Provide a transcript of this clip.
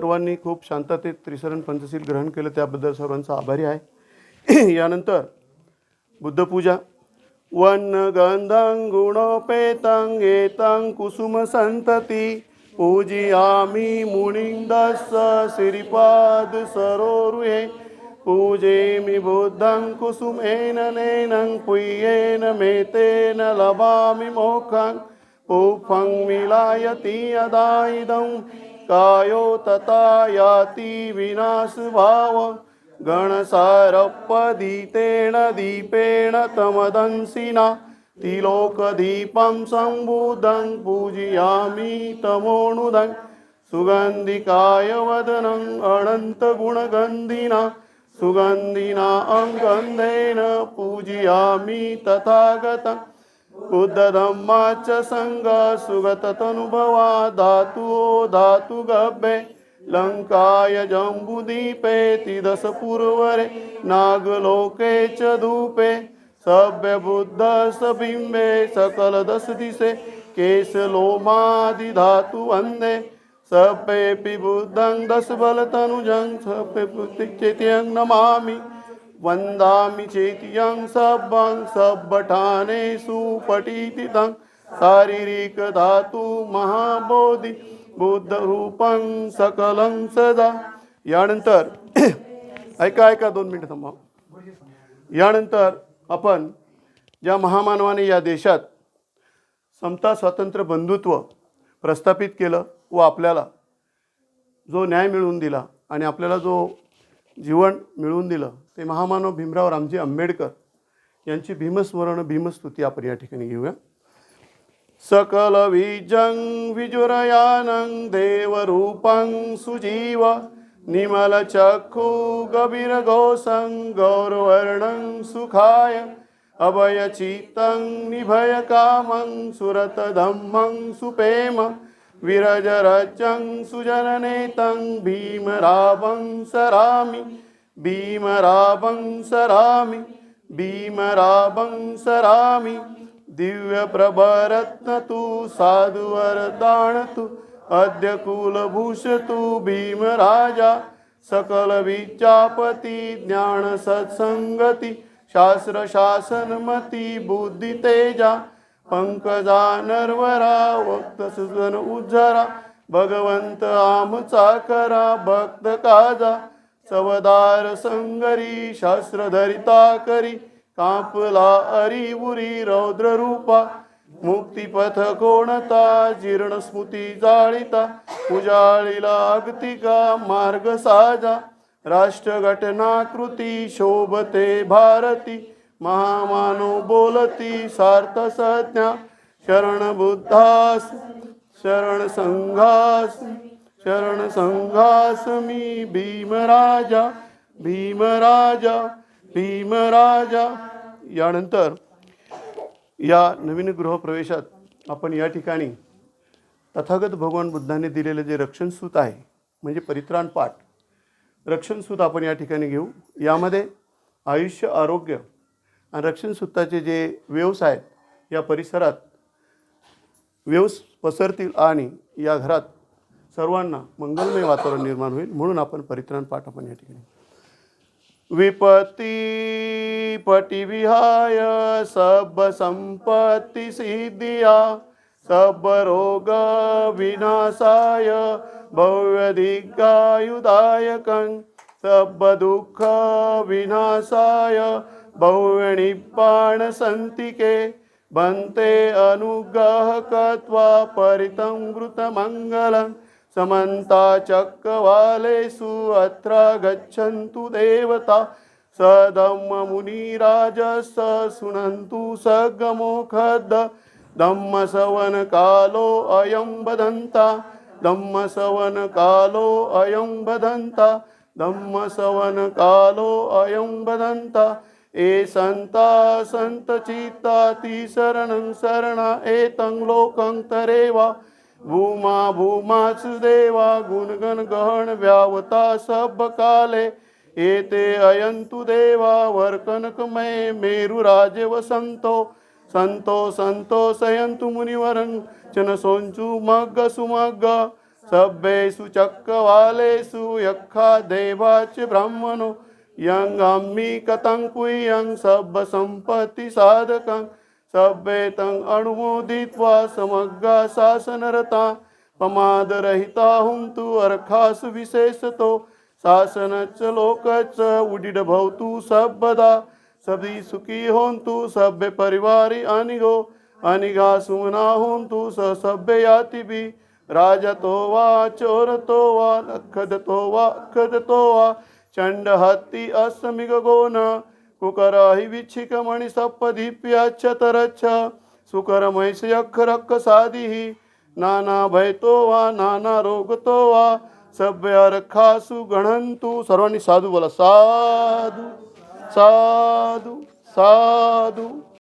सर्वांनी खूप शांततेत त्रिसरण पंचशील ग्रहण केलं. त्याबद्दल सर्वांचा आभारी आहे. यानंतर बुद्धपूजा. वन गंधं गुणोपेतं एतं कुसुम संतती पूजयामि मुनिंदस श्रीपाद सरोरुहे। पूजेमि बुद्धं कुसुमेन नेनं पुय्येन मेतेन लभामि मोक्षं। पुफं मिलायति यदा इदं कायो तथा याति विनाशभाव गणसारपदीतेन दीपेण तमदंसिना तिलोकदीपं सम्बुद्धं पूजयामि तमोऽनुदं सुगन्धिकाय वदनम् अनन्तगुणगन्धिना सुगन्धिना अङ्गन्धेन पूजयामि तथागतम् बुद्धधम्मा च सङ्गा सुगततनुभवा धातु धातु गभ्ये लङ्काय जम्बुदीपेति दशपूर्वरे नागलोके च धूपे। सभ्यबुद्धसबिम्बे सकलदशदिशे केशलोमादिधातु वन्दे। सभ्येऽपि बुद्धं दशबलतनुजं सभ्यचेत्यं नमामि वन्दामि चेत्यं सभ्यं सब्बठानेषु पठितितं शारीरिकधातु महाबोधि बुद्धरूपं सकलं सदा। यानंतर ऐका ऐका दोन मिनटं थांबा. यानंतर आपण ज्या महामानवाने या देशात समता स्वातंत्र्य बंधुत्व प्रस्थापित केलं व आपल्याला जो न्याय मिळवून दिला आणि आपल्याला जो जीवन मिळवून दिलं ते महामानव भीमराव रामजी आंबेडकर यांची भीमस्मरण भीमस्तुती आपण या ठिकाणी घेऊया. सकल विजंग विजुरयानं देवरूपं सुजीव निमल चक्षु गभीर गभीरघोषं गौरवर्णं सुखाय अभयचितं निभय कामं सुरत धम्मं सुपेम विरजरचं सुजननेतं भीमरावं सरामि भीमरावं सरामि भीमरावं सरामि दिव्यप्रभरत्न तु साधुवरदान तु अद्य कुलभूषतु भीमराजा सकलविद्यापति ज्ञानसत्सङ्गति शास्त्रशासनमति बुद्धितेजा पंकजा नरवरा वक्तसुजन उज्जरा भगवंत आमचा करा भक्त काजा सवदार संगरी शास्त्रधरिता करी कापला अरी उरी रौद्र रूपा मुक्तिपथ कोणता जीर्ण स्मृती जाळिता उजाळीला अगतिका मार्ग साजा राष्ट्रघटनाकृती शोभते भारती महामानो बोलती सार्थ संज्ञा शरण बुद्धास शरण संघास शरण संघास मी भीमराजा भीमराजा भीमराजा. यानंतर या नवीन गृहप्रवेशात आपण या ठिकाणी तथागत भगवान बुद्धाने दिलेलं जे रक्षणसूत आहे म्हणजे परित्राण पाठ रक्षणसूत आपण या ठिकाणी घेऊ. यामध्ये आयुष्य आरोग्य आणि रक्षणसूताचे जे वेव्स आहेत या परिसरात वेव्स पसरतील आणि या घरात सर्वांना मंगलमय वातावरण निर्माण होईल म्हणून आपण परित्राण पाठ आपण या ठिकाणी विपत्ती पटिविहाय सब संपत्ती सिद्धिया सब रोग विनाशाय भव्यदिग्गायुदायकं सब दुःख विनाशाय भव्यनिप्पाण संतिके भन्ते अनुग्रह कृत्वा परितं समन्ता चक्रवालेषु अत्र गच्छन्तु देवता। सदम्मुनिराजस शृणन्तु सगमोखद। धम्मसवनकालो अयं वदन्ता। धम्मसवनकालो अयं वदन्ता। धम्मसवनकालो अयं वदन्ता। ए सन्ता सन्तचित्ताति शरणं शरण एतं लोकं तरेवा। भूमा भूमासु देवा गुणगण गहन व्यावता सब काले एते अयन्तु देवा वर्कनकमय मेरुराजे वसन्तो संतो संतो सयंतु मुनिवरं चन सोंचु मग्ग सुमग्ग. सभ्येषु चक्रवालेषु यक्षा देवाच ब्राह्मणो. यं सब संपत्ति साधकं. सभ्येतं अनुमोदित्वा समग्रा शासनरता प्रमादरहिता हुन्तु अर्खासु विशेषतो। शासनच लोकच उडिड भवतु सर्वदा सभी सुखी होन्तु सभ्य परिवारि अनिगो। अनिगा सुमना होन्तु स सभ्य यातिभि राजतो वा चोरतो वा लखदतो वा खदतो वा। चण्डहत्ति अस्मिगो न। शुकर हिविच्छिकमणि सप्प दीप्यच्छ तरच्छ। सुकर महिष सप्पदीप्याच्छतरच्छ सुकरमैषयख सादिः नाना भयतो वा नाना रोगतो वा सभ्य रखासु गणन्तु सर्वांनी साधू बोला साधू साधू साधू।